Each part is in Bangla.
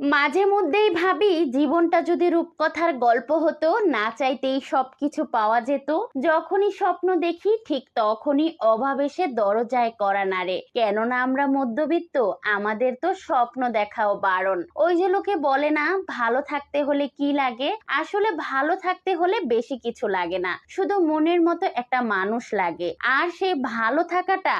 মাঝে মধ্যেই ভাবি জীবনটা যদি রূপকথার গল্প হতো, না চাইতেই সবকিছু পাওয়া যেত। যখনই স্বপ্ন দেখি, ঠিক তখনই অভাব এসে দরজায় করা নাড়ে। কেননা আমরা মধ্যবিত্ত, আমাদের তো স্বপ্ন দেখাও বারণ। ওই যে লোকে বলে না, ভালো থাকতে হলে কি লাগে? আসলে ভালো থাকতে হলে বেশি কিছু লাগে না। শুধু মনের মতো একটা মানুষ লাগে। আর সেই ভালো থাকাটা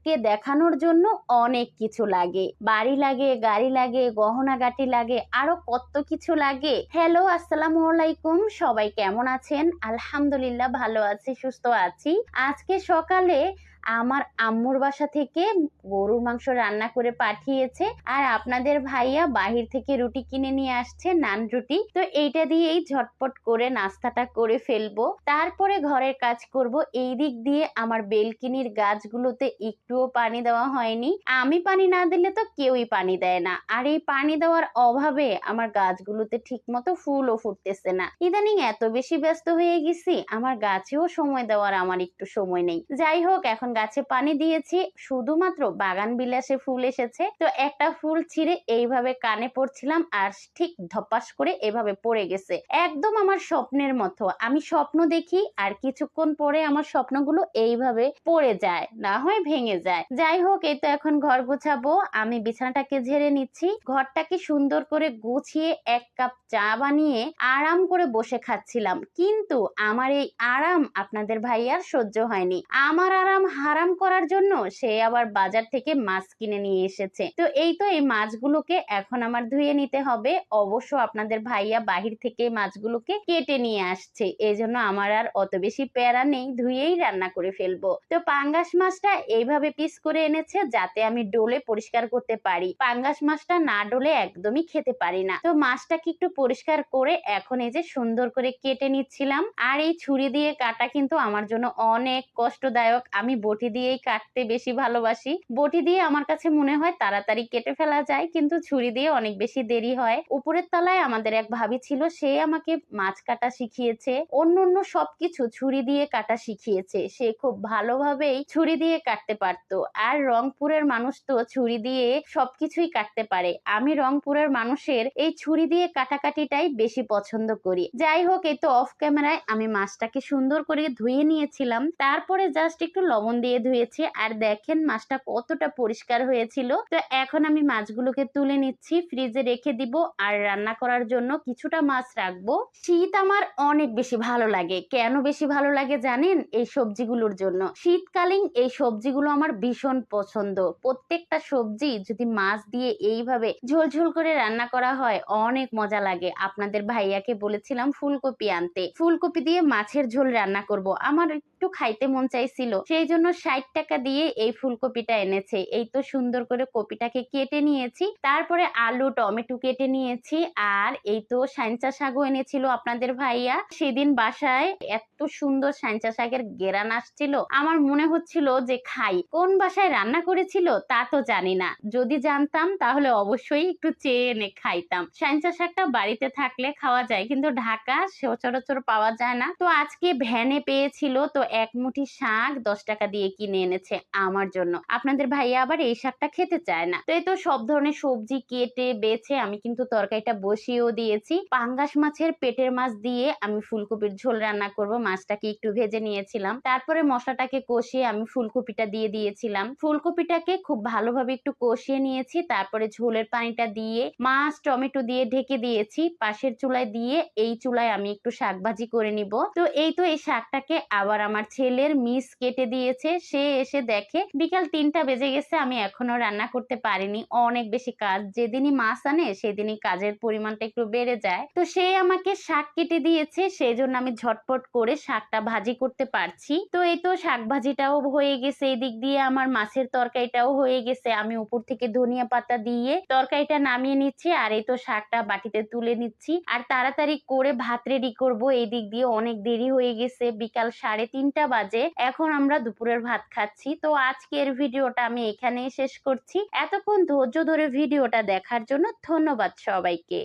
লোককে দেখানোর জন্য অনেক কিছু লাগে। বাড়ি লাগে, গাড়ি লাগে, গহনাগাটি লাগে, আরও কত কিছু লাগে। হ্যালো আসসালামু আলাইকুম। সবাই কেমন আছেন? আলহামদুলিল্লাহ ভালো আছি, সুস্থ আছি। আজকে সকালে আমার আম্মুর বাসা থেকে গরুর মাংস রান্না করে পাঠিয়েছে আর আপনাদের ভাইয়া বাহির থেকে রুটি কিনে নিয়ে আসছে নান রুটি। তো এইটা দিয়েই ঝটপট করে নাস্তাটা করে ফেলব। তারপরে ঘরের কাজ করব। এই দিক দিয়ে আমার বেলকিনির গাছগুলোতে একটুও পানি দেওয়া হয়নি। আমি পানি না দিলে তো কেউই পানি দেয় না। আর এই পানি দেওয়ার অভাবে আমার গাছগুলোতে ঠিক মতো ফুলও ফুটতেছে না। ইদানিং এত বেশি ব্যস্ত হয়ে গেছি, আমার গাছেও সময় দেওয়ার আমার একটু সময় নেই। যাই হোক, এখন গাছে পানি দিয়েছি, শুধুমাত্র বাগান বিলাসে ফুল এসেছে। তো একটা ফুল ছিঁড়ে এইভাবে কানে পড়ছিলাম আর ঠিক ধপাস করে এভাবে পড়ে গেছে। একদম আমার স্বপ্নের মতো। আমি স্বপ্ন দেখি আর কিছুক্ষণ পরে আমার স্বপ্নগুলো এইভাবে পড়ে যায়, না হয় ভেঙে যায়। যাই হোক, এই তো এখন ঘর গোছাবো। আমি বিছানাটাকে ঝেড়ে নিচ্ছি। ঘরটাকে সুন্দর করে গুছিয়ে এক কাপ চা বানিয়ে আরাম করে বসে খাচ্ছিলাম। কিন্তু আমার এই আরাম আপনাদের ভাইয়ার সহ্য হয়নি। আমার আরাম হারাম করার জন্য সে আবার বাজার থেকে মাছ কিনে নিয়ে এসেছে। তো এই তো এই মাছগুলোকে এখন আমার ধুয়ে নিতে হবে। অবশ্য আপনাদের ভাইয়া বাহির থেকে মাছগুলোকে কেটে নিয়ে আসছে। এই জন্য আমার আর অত বেশি প্যারা নেই, ধুয়েই রান্না করে ফেলব। তো পাঙ্গাস মাছটা এইভাবে পিস করে এনেছে যাতে আমি ডোলে পরিষ্কার করতে পারি। পাঙ্গাস মাছটা না ডোলে একদমই খেতে পারি না। তো মাছটাকে একটু পরিষ্কার করে এখন এই যে সুন্দর করে কেটে নিচ্ছিলাম। আর এই ছুরি দিয়ে কাটা কিন্তু আমার জন্য অনেক কষ্টদায়ক। আমি বটি দিয়েই কাটতে বেশি ভালোবাসি। বটি দিয়ে আমার কাছে মনে হয় তাড়াতাড়ি কেটে ফেলা যায়, কিন্তু ছুরি দিয়ে অনেক বেশি দেরি হয়। উপরের তলায় আমাদের এক ভাবি ছিল, সে আমাকে মাছ কাটা শিখিয়েছে, অন্য অন্য সবকিছু ছুরি দিয়ে কাটা শিখিয়েছে। সে খুব ভালোভাবেই ছুরি দিয়ে কাটতে পারতো। আর রংপুরের মানুষ তো ছুরি দিয়ে সবকিছুই কাটতে পারে। আমি রংপুরের মানুষের এই ছুরি দিয়ে কাটাকাটিটাই বেশি পছন্দ করি। যাই হোক, এই তো অফ ক্যামেরায় আমি মাছটাকে সুন্দর করে ধুয়ে নিয়েছিলাম। তারপরে জাস্ট একটু লবণ দিয়ে ধুয়েছি। আর দেখেন মাছটা কতটা পরিষ্কার হয়েছিল। তো এখন আমি মাছগুলোকে তুলে নিচ্ছি, ফ্রিজে রেখে দিব আর রান্না করার জন্য কিছুটা মাছ রাখব। শীত আমার অনেক বেশি ভালো লাগে। কেন বেশি ভালো লাগে জানেন? এই সবজিগুলোর জন্য। শীতকালীন এই সবজিগুলো আমার ভীষণ পছন্দ। প্রত্যেকটা সবজি যদি মাছ দিয়ে এইভাবে ঝোলঝোল করে রান্না করা হয়, অনেক মজা লাগে। আপনাদের ভাইয়াকে বলেছিলাম ফুলকপি আনতে। ফুলকপি দিয়ে মাছের ঝোল রান্না করব। আমার একটু খাইতে মন চাইছিল। সেই জন্য ষাট টাকা দিয়ে এই ফুলকপিটা এনেছে। এই তো সুন্দর করে কপিটাকে কেটে নিয়েছি। তারপরে আলু, টমেটো কেটে নিয়েছি। আর এই তো সাইঞ্চা শাকও এনেছিল আপনাদের ভাইয়া। সেদিন বাসায় এত সুন্দর সাইঞ্চা শাকের গেরান আসছিল। আমার মনে হচ্ছিল যে খাই। কোন বাসায় রান্না করেছিল তা তো জানি না। যদি জানতাম তাহলে অবশ্যই একটু চেয়ে এনে খাইতাম। সাইঞ্চা শাকটা বাড়িতে থাকলে খাওয়া যায়, কিন্তু ঢাকা সচরাচর পাওয়া যায় না। তো আজকে ভ্যানে পেয়েছিল তো এক মুঠি শাক দশ টাকা দিয়ে কিনে এনেছে আমার জন্য। আপনাদের ভাইয়া আবার এই শাকটা খেতে চায় না। তো এই তো সব ধরনের সবজি কেটে, বেছে আমি কিন্তু তরকারিটা বসিয়েও দিয়েছি। পাঙ্গাস মাছের পেটের মাছ দিয়ে আমি ফুলকপির ঝোল রান্না করব। মাছটাকে একটু ভেজে নিয়েছিলাম। তারপরে মশলাটাকে কষিয়ে আমি ফুলকপিটা দিয়ে দিয়েছিলাম। ফুলকপিটাকে খুব ভালোভাবে একটু কষিয়ে নিয়েছি। তারপরে ঝোলের পানিটা দিয়ে মাছ, টমেটো দিয়ে ঢেকে দিয়েছি। পাশের চুলায় দিয়ে এই চুলায় আমি একটু শাক ভাজি করে নিব। তো এই তো এই শাকটাকে আবার আমার ছেলের মিস কেটে দিয়েছে। সে এসে দেখে বিকাল তিনটা বেজে গেছে, আমি এখনও রান্না করতে পারিনি। অনেক বেশি কাজ, যেদিনই মাছ আনে, সেদিনই কাজের পরিমাণটা একটু বেড়ে যায়। তো সে আমাকে শাক কেটে দিয়েছে, সেই জন্য আমি ঝটপট করে শাকটা ভাজি করতে পারছি। তো এই তো শাক ভাজিটাও হয়ে গেছে এই দিক দিয়ে, আমার মাছের তরকারিটাও হয়ে গেছে। আমি উপর থেকে ধনিয়া পাতা দিয়ে তরকারিটা নামিয়ে নিচ্ছি, আর এই তো শাকটা বাটিতে তুলে নিচ্ছি। আর তাড়াতাড়ি করে ভাত রেডি করব এই দিক দিয়ে অনেক দেরি হয়ে গেছে, বিকাল সাড়ে তিনটা বাজে। এখন আমরা দুপুরের ভাত খাচ্ছি। তো আজকের ভিডিওটা আমি এখানেই শেষ করছি। এতক্ষণ ধৈর্য ধরে ভিডিওটা দেখার জন্য ধন্যবাদ সবাইকে।